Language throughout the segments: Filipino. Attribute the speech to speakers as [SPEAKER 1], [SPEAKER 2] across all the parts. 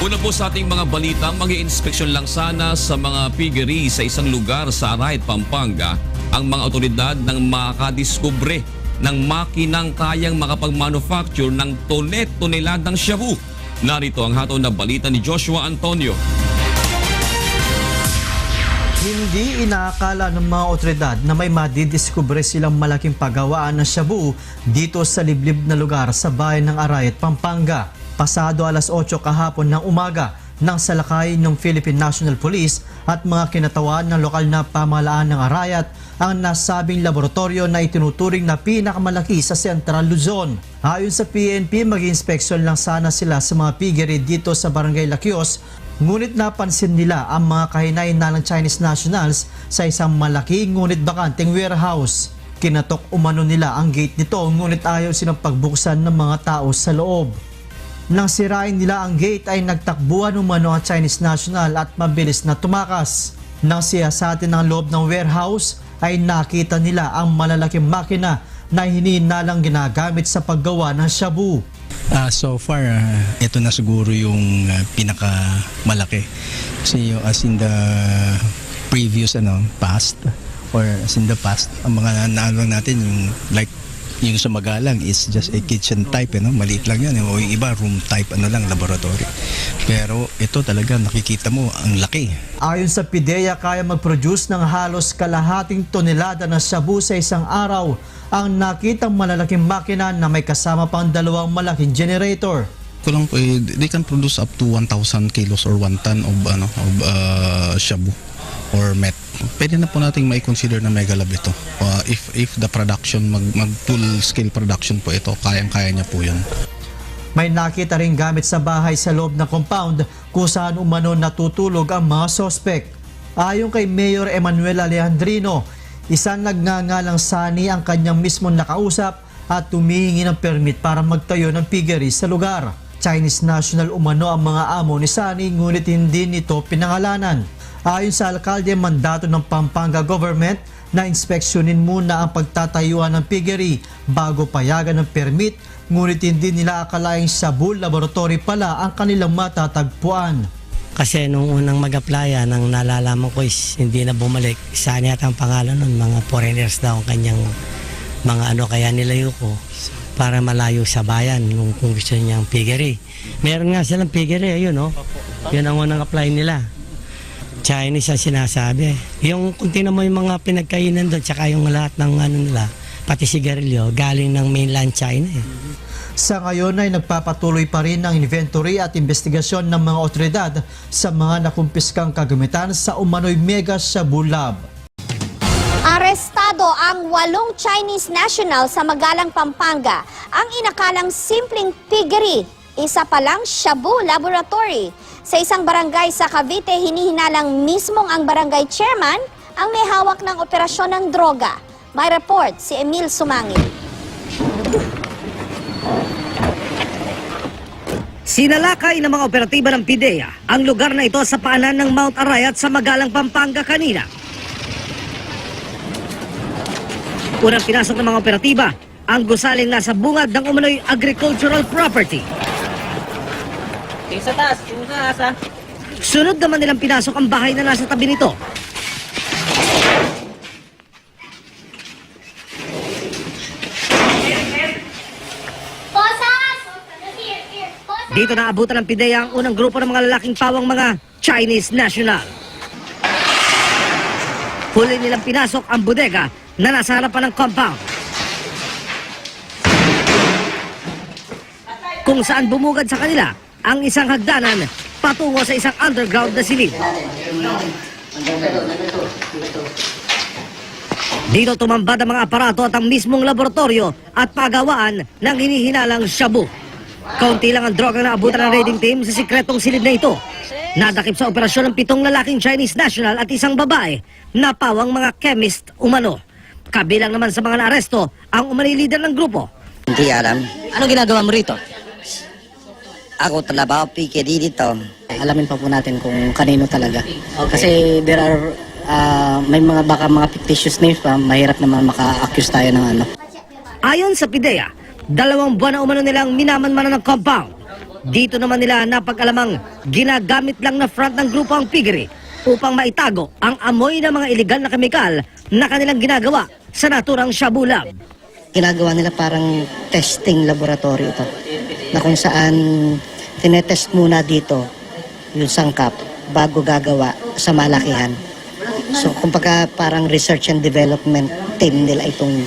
[SPEAKER 1] Una po sa ating mga balita, mag inspeksyon lang sana sa mga piggery sa isang lugar sa Arayat, Pampanga ang mga otoridad ng makadiskubre ng makinang kayang makapag-manufacture ng tonet-toneladang shabu. Narito ang hatol na balita ni Joshua Antonio.
[SPEAKER 2] Hindi inaakala ng mga otoridad na may madidiskubre silang malaking pagawaan ng shabu dito sa liblib na lugar sa bayan ng Arayat, Pampanga. Pasado alas 8 kahapon ng umaga nang salakay ng Philippine National Police at mga kinatawan ng lokal na pamahalaan ng Arayat ang nasabing laboratorio na itinuturing na pinakamalaki sa Central Luzon. Ayon sa PNP, mag-inspeksyon lang sana sila sa mga piggery dito sa Barangay Laquios Ngunit napansin nila ang mga kahinayin ng Chinese nationals sa isang malaki ngunit bakanteng warehouse. Kinatok umano nila ang gate nito ngunit ayaw silang pagbuksan ng mga tao sa loob. Nang sirain nila ang gate ay nagtakbuhan umano ang Chinese national at mabilis na tumakas. Nang siyasatin ng loob ng warehouse ay nakita nila ang malalaking makina na hinihinalang ginagamit sa paggawa ng shabu.
[SPEAKER 3] Ah, so far, ah, ito na siguro yung ah, pinakamalaki. Kasi yung as in the previous ano, past or as in the past, ang mga naano natin yung like yung sa Magalang is just a kitchen type, ano? maliit lang yan. O yung iba, room type, ano lang, laboratory. Pero ito talaga, nakikita mo, ang laki.
[SPEAKER 2] Ayon sa PIDEA, kaya mag-produce ng halos kalahating tonelada ng shabu sa isang araw ang nakitang malalaking makina na may kasama pang dalawang malaking generator.
[SPEAKER 4] ko lang po, eh, they can produce up to 1,000 kilos or 1 ton of, ano, of uh, shabu or met. Pwede na po nating mai-consider na mega lab ito. Uh, if, if the production, mag, mag full scale production po ito, kayang-kaya niya po yun.
[SPEAKER 2] May nakita rin gamit sa bahay sa loob ng compound kung saan umano natutulog ang mga sospek. Ayon kay Mayor Emmanuel Alejandrino, isang nagngangalang sani ang kanyang mismong nakausap at tumihingi ng permit para magtayo ng piggery sa lugar. Chinese national umano ang mga amo ni Sani ngunit hindi nito pinangalanan. Ayon sa alkalde mandato ng Pampanga government na inspeksyonin muna ang pagtatayuan ng piggery bago payagan ng permit ngunit hindi nila akalaing Sabul Laboratory pala ang kanilang matatagpuan.
[SPEAKER 5] Kasi nung unang mag-apply, nang nalalaman ko is hindi na bumalik. Saan yata ang pangalan nun, mga foreigners daw ang kanyang mga ano kaya nilayo ko para malayo sa bayan nung kung gusto niyang piggery. Meron nga silang piggery, ayun no? Yun ang unang apply nila. Chinese ang sinasabi. Yung kung tingnan mo yung mga pinagkainan doon, tsaka yung lahat ng ano nila, pati sigarilyo, galing ng mainland China eh.
[SPEAKER 2] Sa ngayon ay nagpapatuloy pa rin ang inventory at investigasyon ng mga otoridad sa mga nakumpiskang kagamitan sa umano'y Mega Shabu Lab.
[SPEAKER 6] Arestado ang walong Chinese national sa Magalang, Pampanga. Ang inakalang simpleng piggery, isa palang Shabu Laboratory. Sa isang barangay sa Cavite, hinihinalang mismong ang barangay chairman ang may hawak ng operasyon ng droga. May report si Emil Sumangil.
[SPEAKER 7] Sinalakay ng mga operatiba ng PIDEA ang lugar na ito sa paanan ng Mount Arayat sa Magalang, Pampanga kanina. Unang pinasok ng mga operatiba ang gusaling nasa bungad ng umano'y agricultural property.
[SPEAKER 8] Sa taas, yung taas ah.
[SPEAKER 7] Sunod naman nilang pinasok ang bahay na nasa tabi nito. Dito naabutan ng PIDEA ang unang grupo ng mga lalaking pawang mga Chinese national. Huli nilang pinasok ang bodega na nasa harapan ng compound. Kung saan bumugad sa kanila ang isang hagdanan patungo sa isang underground na silid. Dito tumambad ang mga aparato at ang mismong laboratorio at pagawaan ng hinihinalang shabu. Kaunti lang ang droga na abutan ng raiding team sa sikretong silid na ito. Nadakip sa operasyon ng pitong lalaking Chinese national at isang babae na pawang mga chemist umano. Kabilang naman sa mga naaresto ang umani leader ng grupo.
[SPEAKER 9] Hindi alam.
[SPEAKER 8] Ano ginagawa mo rito?
[SPEAKER 9] Ako trabaho PKD dito.
[SPEAKER 8] Alamin pa po natin kung kanino talaga. Kasi there are, ah, may mga baka mga fictitious names pa, mahirap naman maka-accuse tayo ng ano.
[SPEAKER 7] Ayon sa PIDEA, dalawang buwan na umano nilang minamanmanan ng compound. Dito naman nila napag-alamang ginagamit lang na front ng grupo ang piggery upang maitago ang amoy ng mga iligal na kemikal na kanilang ginagawa sa naturang Shabu Lab.
[SPEAKER 8] Ginagawa nila parang testing laboratory ito. Na kung saan tinetest muna dito yung sangkap bago gagawa sa malakihan. So kumbaga parang research and development team nila itong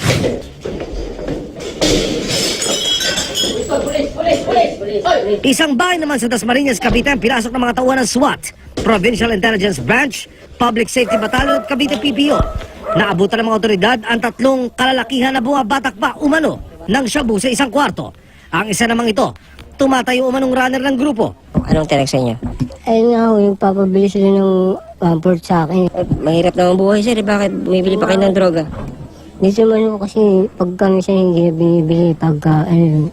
[SPEAKER 7] Isang bahay naman sa Dasmariñas, Cavite ang pinasok ng mga tauhan ng SWAT, Provincial Intelligence Branch, Public Safety Battalion at Cavite PPO. Naabutan ng mga otoridad ang tatlong kalalakihan na bumabatak pa umano ng shabu sa isang kwarto. Ang isa namang ito, tumatayo umanong runner ng grupo.
[SPEAKER 9] Anong tinek sa inyo?
[SPEAKER 10] Ayun nga ho, yung papabili sila ng pamport sa akin.
[SPEAKER 9] Eh, mahirap naman buhay sir, eh. bakit bumibili pa kayo ng droga?
[SPEAKER 10] Dito man ho kasi pagka minsan hindi na binibili pagka ano yun.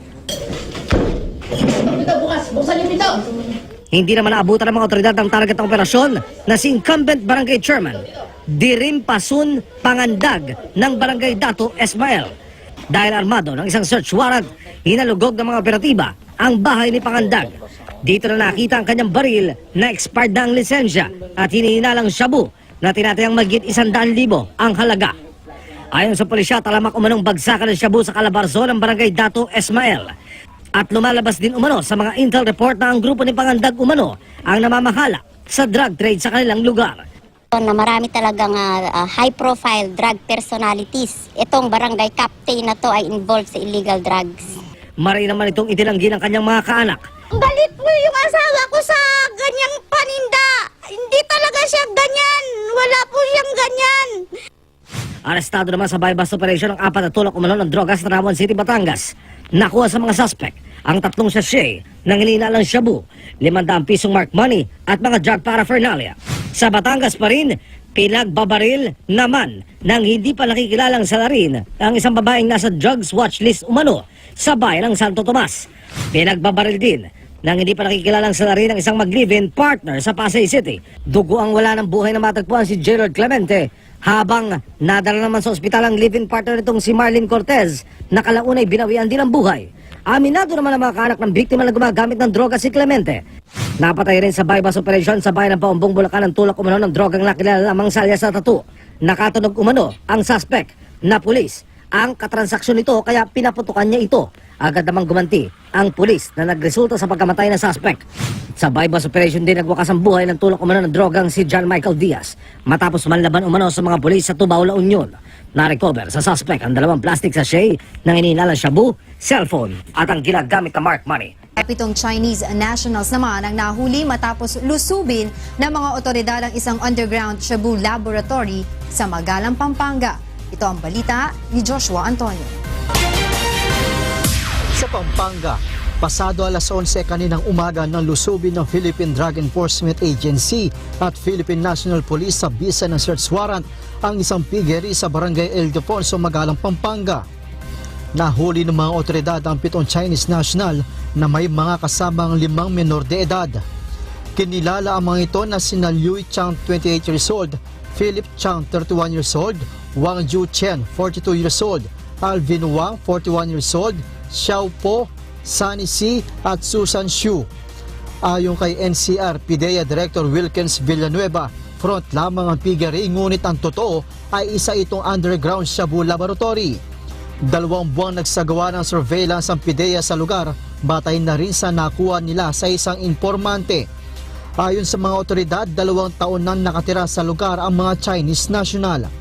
[SPEAKER 7] Hindi naman naabutan ng mga otoridad ang target ng operasyon na si incumbent barangay chairman, Dirim Pasun Pangandag ng barangay Dato Esmael. Dahil armado ng isang search warrant, hinalugog ng mga operatiba ang bahay ni Pangandag. Dito na nakita ang kanyang baril na expired na ang lisensya at hinihinalang shabu na tinatayang magit isandaan libo ang halaga. Ayon sa pulisya, talamak umanong bagsakan ng shabu sa Calabarzon ng barangay Dato Esmael. At lumalabas din umano sa mga intel report na ang grupo ni Pangandag umano ang namamahala sa drug trade sa kanilang lugar.
[SPEAKER 11] Na marami talagang ah, ah, high-profile drug personalities. Itong barangay captain na to ay involved sa illegal drugs.
[SPEAKER 7] Maray naman itong itinanggi ng kanyang mga kaanak.
[SPEAKER 11] Balit mo yung asawa ko sa ganyang paninda. Hindi talaga siya ganyan. Wala po siyang ganyan.
[SPEAKER 7] Arestado naman sa bypass operation ang apat na tulak umano ng droga sa Tarawan City, Batangas. Nakuha sa mga suspect ang tatlong sachet ng hinihinalang shabu, 500 pisong mark money at mga drug paraphernalia. Sa Batangas pa rin, pinagbabaril naman ng hindi pa nakikilalang salarin ang isang babaeng nasa drugs watch list umano sa bayan ng Santo Tomas. Pinagbabaril din ng hindi pa nakikilalang salarin ng isang mag-live-in partner sa Pasay City. Dugo ang wala ng buhay na matagpuan si Gerald Clemente habang nadala naman sa ospital ang live-in partner nitong si Marlene Cortez na kalaunay binawian din ang buhay. Aminado naman ang mga kaanak ng biktima na gumagamit ng droga si Clemente. Napatay rin sa bypass operation sa bayan ng Paumbong Bulacan ang tulak umano ng drogang nakilala lamang sa alias sa tattoo. Nakatunog umano ang suspect na pulis. Ang katransaksyon nito kaya pinaputukan niya ito. Agad namang gumanti ang pulis na nagresulta sa pagkamatay ng suspect. Sa bypass operation din nagwakas ang buhay ng tulak umano ng drogang si John Michael Diaz matapos manlaban umano sa mga pulis sa Tubao, La Union. Na-recover sa suspect ang dalawang plastic sachet ng ininalang shabu, cellphone at ang ginagamit na mark money.
[SPEAKER 12] Pitong Chinese nationals naman ang nahuli matapos lusubin ng mga otoridad ang isang underground Shabu laboratory sa Magalang, Pampanga. Ito ang balita ni Joshua Antonio.
[SPEAKER 2] Sa Pampanga, pasado alas 11 kaninang umaga ng lusubin ng Philippine Drug Enforcement Agency at Philippine National Police sa bisa ng search warrant ang isang piggery sa barangay El Defonso, Magalang, Pampanga. Nahuli ng mga otoridad ang pitong Chinese national na may mga kasamang limang menor de edad. Kinilala ang mga ito na sina Liu Chang, 28 years old, Philip Chang, 31 years old, Wang Ju Chen, 42 years old, Alvin Wang, 41 years old, Xiao Po, Sunny C, at Susan Xu. Ayon kay NCR, PIDEA Director Wilkins Villanueva, front lamang ang piggery ngunit ang totoo ay isa itong underground Shabu Laboratory. Dalawang buwang nagsagawa ng surveillance ang PIDEA sa lugar, batay na rin sa nakuha nila sa isang informante. Ayon sa mga otoridad, dalawang taon nang nakatira sa lugar ang mga Chinese national.